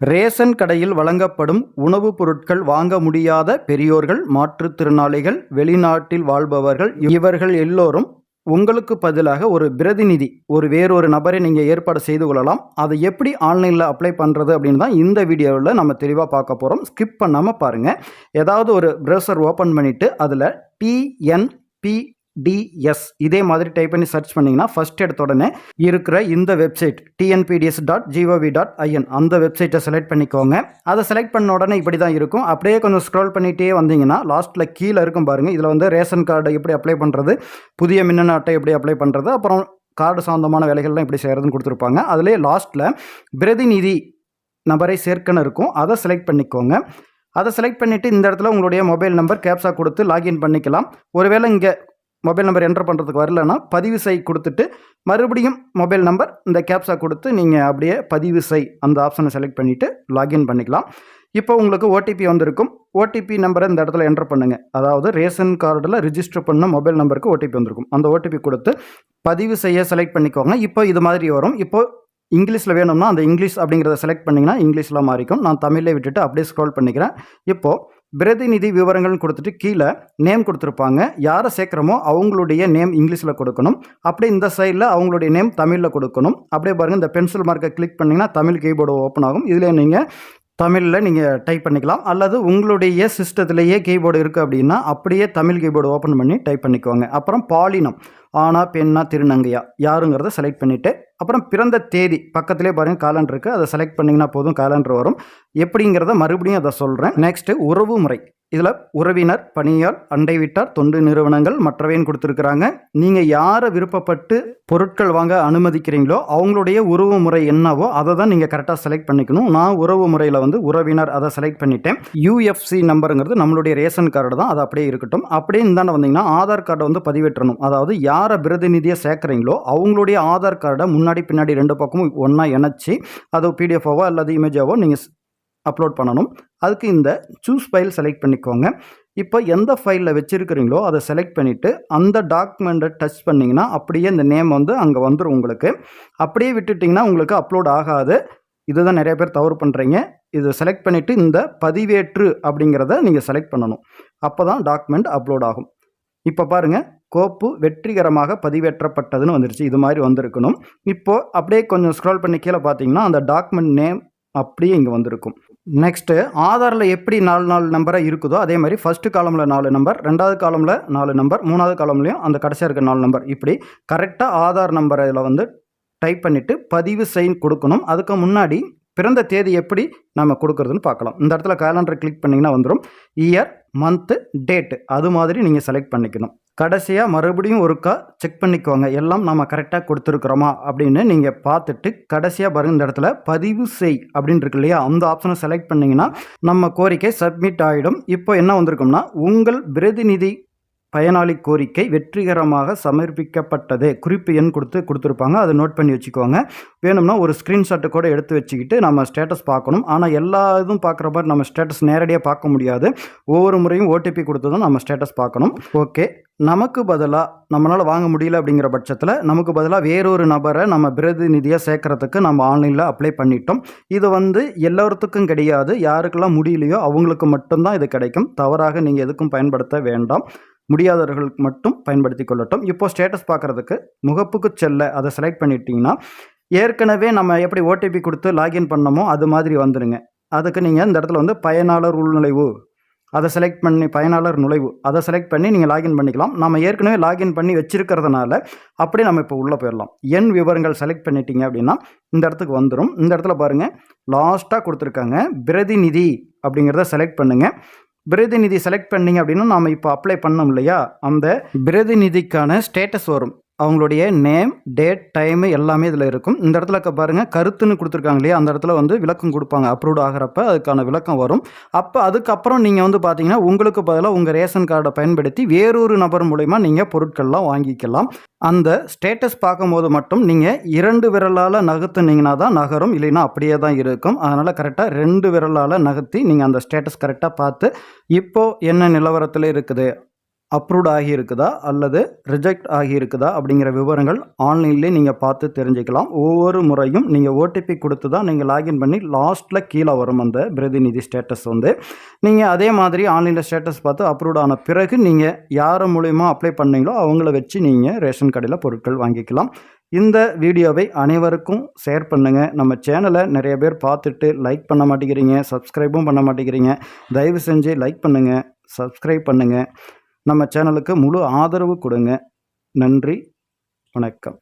Ration கடையில் வழங்கப்படும் உணவுப் பொருட்கள் வாங்க முடியாத பெரியோர்கள் மாற்றுத்திறனாளிகள் வெளிநாட்டில் வாழ்பவர்கள் இவர்கள் எல்லோரும் உங்களுக்கு பதிலாக ஒரு பிரதிநிதி ஒரு வேறொரு நபரை நீங்கள் ஏற்பாடு செய்து கொள்ளலாம். அதை எப்படி ஆன்லைனில் அப்ளை பண்ணுறது அப்படின்னு தான் இந்த வீடியோவில் நம்ம தெளிவாக பார்க்க போகிறோம் ஸ்கிப் பண்ணாமல் பாருங்கள் ஏதாவது ஒரு ப்ரௌசர் ஓப்பன் பண்ணிவிட்டு அதில் டிஎன்பி டிஎஸ் இதே மாதிரி டைப் பண்ணி சர்ச் பண்ணிங்கன்னா ஃபஸ்ட் எடுத்த உடனே இருக்கிற இந்த website TNPDS dot GOV dot IN அந்த வெப்சைட்டை செலக்ட் பண்ணிக்கோங்க. அதை செலக்ட் பண்ண உடனே இப்படி தான் இருக்கும். அப்படியே கொஞ்சம் ஸ்க்ரோல் பண்ணிகிட்டே வந்தீங்கன்னா லாஸ்ட்டில் கீழே இருக்கும் பாருங்கள் இதில் வந்து ரேஷன் கார்டு எப்படி அப்ளை பண்ணுறது புதிய மின்னணு அட்டை எப்படி அப்ளை பண்ணுறது அப்புறம் கார்டு சம்மந்தமான வேலைகள்லாம் எப்படி செய்கிறதுன்னு கொடுத்துருப்பாங்க. அதிலே லாஸ்ட்டில் பிரதிநிதி நபரை சேர்க்கன்னு இருக்கும். அதை செலக்ட் பண்ணிக்கோங்க. அதை செலக்ட் பண்ணிவிட்டு இந்த இடத்துல உங்களுடைய மொபைல் நம்பர் கேப்ஸாக கொடுத்து லாகின் பண்ணிக்கலாம். ஒருவேளை இங்கே மொபைல் நம்பர் என்டர் பண்ணுறதுக்கு வரலன்னா பதிவு செய் கொடுத்துட்டு மறுபடியும் மொபைல் நம்பர் இந்த கேப்ஸாக கொடுத்து நீங்கள் அப்படியே பதிவு செய் அந்த ஆப்ஷனை செலக்ட் பண்ணிவிட்டு லாகின் பண்ணிக்கலாம். இப்போ உங்களுக்கு ஓடிபி வந்திருக்கும். ஓடிபி நம்பரை இந்த இடத்துல என்டர் பண்ணுங்கள் அதாவது ரேஷன் கார்டில் ரிஜிஸ்டர் பண்ண மொபைல் நம்பருக்கு ஓடிபி வந்திருக்கும். அந்த ஓடிபி கொடுத்து பதிவு செய்ய செலக்ட் பண்ணிக்கோங்க. இப்போ இது மாதிரி வரும். இப்போ இங்கிலீஷில் வேணும்னா அந்த இங்கிலீஷ் அப்படிங்கிறத செலக்ட் பண்ணிங்கன்னா இங்கிலீஷில் மாறிக்கும். நான் தமிழில் விட்டுட்டு அப்படியே ஸ்க்ரோல் பண்ணிக்கிறேன். இப்போது பிரதிநிதி விவரங்கள்னு கொடுத்துட்டு கீழே நேம் கொடுத்துருப்பாங்க. யாரை சேர்க்குறோமோ அவங்களுடைய நேம் இங்கிலீஷில் கொடுக்கணும். அப்படியே இந்த சைடில் அவங்களுடைய நேம் தமிழில் கொடுக்கணும். அப்படியே பாருங்கள் இந்த பென்சில் மார்க்கை கிளிக் பண்ணிங்கன்னா தமிழ் கீபோர்டு ஓப்பன் ஆகும். இதில் நீங்கள் தமிழில் நீங்கள் டைப் பண்ணிக்கலாம். அல்லது உங்களுடைய சிஸ்டத்துலேயே கீபோர்டு இருக்குது அப்படின்னா அப்படியே தமிழ் கீபோர்டு ஓப்பன் பண்ணி டைப் பண்ணிக்குவாங்க அப்புறம் பாலினம். ஆனா பெண்ணா திருநங்கையா? யாருங்கிறத செலக்ட் பண்ணிவிட்டு அப்புறம் பிறந்த தேதி. பக்கத்திலே பாருங்கள் காலண்டர் இருக்குது அதை செலக்ட் பண்ணிங்கன்னா போதும் காலண்டர் வரும். எப்படிங்கிறத மறுபடியும் அதை சொல்கிறேன் நெக்ஸ்ட்டு உறவு முறை இதில் உறவினர் பணியார் அண்டை விட்டார் தொண்டு நிறுவனங்கள் மற்றவையும் கொடுத்துருக்குறாங்க. நீங்கள் யாரை விருப்பப்பட்டு பொருட்கள் வாங்க அனுமதிக்கிறீங்களோ அவங்களுடைய உறவு முறை என்னவோ அதை தான் நீங்கள் கரெக்டாக செலக்ட் பண்ணிக்கணும். நான் உறவு முறையில் வந்து உறவினர் அதை செலக்ட் பண்ணிட்டேன். யூஎஃப்சி நம்பருங்கிறது நம்மளுடைய ரேஷன் கார்டு தான். அது அப்படியே இருக்கட்டும். அப்படியே இந்தாண்ட வந்தீங்கன்னா ஆதார் கார்டை வந்து பதிவேற்றணும். அதாவது யாரை பிரதிநிதியை சேர்க்குறீங்களோ அவங்களுடைய ஆதார் கார்டை முன்னாடி பின்னாடி ரெண்டு பக்கமும் ஒன்றா இணைச்சி அது பிடிஎஃபாவோ அல்லது இமேஜாவோ நீங்கள் அப்லோட் பண்ணணும். அதுக்கு இந்த சூஸ் ஃபைல் செலக்ட் பண்ணிக்கோங்க. இப்போ எந்த ஃபைலில் வச்சுருக்கிறீங்களோ அதை செலக்ட் பண்ணிவிட்டு அந்த டாக்குமெண்ட்டை டச் பண்ணிங்கன்னா அப்படியே இந்த நேம் வந்து அங்கே வந்துடும் உங்களுக்கு. அப்படியே விட்டுட்டிங்கன்னா உங்களுக்கு அப்லோட் ஆகாது. இதுதான் நிறைய பேர் தவறு பண்ணுறீங்க இதை செலக்ட் பண்ணிவிட்டு இந்த பதிவேற்று அப்படிங்கிறத நீங்கள் செலக்ட் பண்ணணும். அப்போ தான் டாக்குமெண்ட் அப்லோட் ஆகும். இப்போ பாருங்கள் கோப்பு வெற்றிகரமாக பதிவேற்றப்பட்டதுன்னு வந்துருச்சு. இது மாதிரி வந்திருக்கணும். இப்போது அப்படியே கொஞ்சம் ஸ்க்ரோல் பண்ணி கீழே பார்த்தீங்கன்னா அந்த டாக்குமெண்ட் நேம் அப்படியே இங்கே வந்திருக்கும். நெக்ஸ்ட்டு ஆதாரில் எப்படி நாலு நாலு நம்பராக இருக்குதோ அதே மாதிரி ஃபஸ்ட்டு காலமில் நாலு நம்பர் ரெண்டாவது காலமில் நாலு நம்பர் மூணாவது காலம்லையும் அந்த கடைசியாக இருக்க நாலு நம்பர் இப்படி கரெக்டாக ஆதார் நம்பரை இதில் வந்து டைப் பண்ணிவிட்டு பதிவு சைன் கொடுக்கணும். அதுக்கு முன்னாடி பிறந்த தேதி எப்படி நம்ம கொடுக்குறதுன்னு பார்க்கலாம். இந்த இடத்துல கேலண்டர் கிளிக் பண்ணிங்கன்னா வந்துடும் இயர் மந்த்து டேட்டு அது மாதிரி நீங்கள் செலக்ட் பண்ணிக்கணும். கடைசியாக மறுபடியும் ஒருக்கா செக் பண்ணிக்கோங்க. எல்லாம் நம்ம கரெக்டாக கொடுத்துருக்குறோமா அப்படின்னு நீங்கள் பார்த்துட்டு கடைசியாக பாருங்கள் இந்த இடத்துல பதிவு செய் அப்படின்னு இருக்கு இல்லையா? அந்த ஆப்ஷனை செலக்ட் பண்ணிங்கன்னா நம்ம கோரிக்கை சப்மிட் ஆகிடும் இப்போ என்ன வந்திருக்கும்னா உங்கள் பிரதிநிதி பயனாளி கோரிக்கை வெற்றிகரமாக சமர்ப்பிக்கப்பட்டது. குறிப்பு எண் கொடுத்து கொடுத்துருப்பாங்க. அதை நோட் பண்ணி வச்சுக்கோங்க. வேணும்னா ஒரு ஸ்க்ரீன்ஷாட்டு கூட எடுத்து வச்சுக்கிட்டு நம்ம ஸ்டேட்டஸ் பார்க்கணும். ஆனால் எல்லா இதுவும் பார்க்குற மாதிரி நம்ம ஸ்டேட்டஸ் நேரடியாக பார்க்க முடியாது. ஒவ்வொரு முறையும் ஓடிபி கொடுத்து தான் நம்ம ஸ்டேட்டஸ் பார்க்கணும். ஓகே நமக்கு பதிலாக நம்மளால் வாங்க முடியல அப்படிங்கிற பட்சத்தில் நமக்கு பதிலாக வேறொரு நபரை நம்ம பிரதிநிதியாக சேர்க்கறதுக்கு நம்ம ஆன்லைனில் அப்ளை பண்ணிட்டோம். இது வந்து எல்லோருத்துக்கும் கிடையாது. யாருக்கெல்லாம் முடியலையோ அவங்களுக்கு மட்டும்தான் இது கிடைக்கும். தவறாக நீங்கள் எதுக்கும் பயன்படுத்த வேண்டாம். முடியாதவர்களுக்கு மட்டும் பயன்படுத்தி கொள்ளட்டும். இப்போ ஸ்டேட்டஸ் பார்க்குறதுக்கு முகப்புக்கு செல்ல அதை செலக்ட் பண்ணிட்டீங்கன்னா ஏற்கனவே நம்ம எப்படி ஓடிபி கொடுத்து லாகின் பண்ணமோ அது மாதிரி வந்துடுங்க அதுக்கு நீங்கள் இந்த இடத்துல வந்து பயனாளர் உள்நுழைவு அதை செலக்ட் பண்ணி பயனாளர் நுழைவு அதை செலக்ட் பண்ணி நீங்கள் லாகின் பண்ணிக்கலாம். நம்ம ஏற்கனவே லாகின் பண்ணி வச்சுருக்கிறதுனால அப்படியே நம்ம இப்போ உள்ளே போயிடலாம். என் விவரங்கள் செலக்ட் பண்ணிட்டீங்க அப்படின்னா இந்த இடத்துக்கு வந்துடும் இந்த இடத்துல பாருங்கள் லாஸ்ட்டாக கொடுத்துருக்காங்க பிரதிநிதி அப்படிங்கிறத செலக்ட் பண்ணுங்கள் பிரதிநிதி செலக்ட் பண்ணிங்க அப்படின்னா நாம் இப்போ அப்ளை பண்ணோம் இல்லையா? அந்த பிரதிநிதிக்கான ஸ்டேட்டஸ் வரும். அவங்களுடைய நேம் டேட் டைமு எல்லாமே இதில் இருக்கும். இந்த இடத்துல இருக்க பாருங்கள் கருத்துன்னு கொடுத்துருக்காங்க இல்லையா? அந்த இடத்துல வந்து விளக்கம் கொடுப்பாங்க அப்ரூவ்ட் ஆகிறப்ப அதுக்கான விளக்கம் வரும். அப்போ அதுக்கப்புறம் நீங்கள் வந்து பார்த்தீங்கன்னா உங்களுக்கு பதிலாக உங்கள் ரேஷன் கார்டை பயன்படுத்தி வேறொரு நபர் மூலயமா நீங்கள் பொருட்கள்லாம் வாங்கிக்கலாம். அந்த ஸ்டேட்டஸ் பார்க்கும்போது மட்டும் நீங்கள் இரண்டு விரலால் நகர்த்துனீங்கன்னா தான் நகரும் இல்லைன்னா அப்படியே தான் இருக்கும். அதனால் கரெக்டாக ரெண்டு விரலால் நகர்த்தி நீங்கள் அந்த ஸ்டேட்டஸ் கரெக்டாக பார்த்து இப்போது என்ன நிலவரத்தில் இருக்குது? அப்ரூவ்ட் ஆகியிருக்குதா அல்லது ரிஜெக்ட் ஆகியிருக்குதா அப்படிங்கிற விவரங்கள் ஆன்லைன்லேயே நீங்கள் பார்த்து தெரிஞ்சுக்கலாம். ஒவ்வொரு முறையும் நீங்கள் ஓடிபி கொடுத்து தான் நீங்கள் லாகின் பண்ணி லாஸ்ட்டில் கீழே வரும் அந்த பிரதிநிதி ஸ்டேட்டஸ் வந்து. நீங்கள் அதே மாதிரி ஆன்லைனில் ஸ்டேட்டஸ் பார்த்து அப்ரூவ்ட் ஆன பிறகு நீங்கள் யார் மூலிமா அப்ளை பண்ணீங்களோ அவங்கள வச்சு நீங்கள் ரேஷன் கடையில் பொருட்கள் வாங்கிக்கலாம். இந்த வீடியோவை அனைவருக்கும் ஷேர் பண்ணுங்கள் நம்ம சேனலை நிறைய பேர் பார்த்துட்டு லைக் பண்ண மாட்டேங்கிறீங்க சப்ஸ்கிரைபும் பண்ண மாட்டேங்கிறீங்க. தயவு செஞ்சு லைக் பண்ணுங்கள் சப்ஸ்கிரைப் பண்ணுங்கள் நம்ம சேனலுக்கு முழு ஆதரவு கொடுங்க. நன்றி வணக்கம்.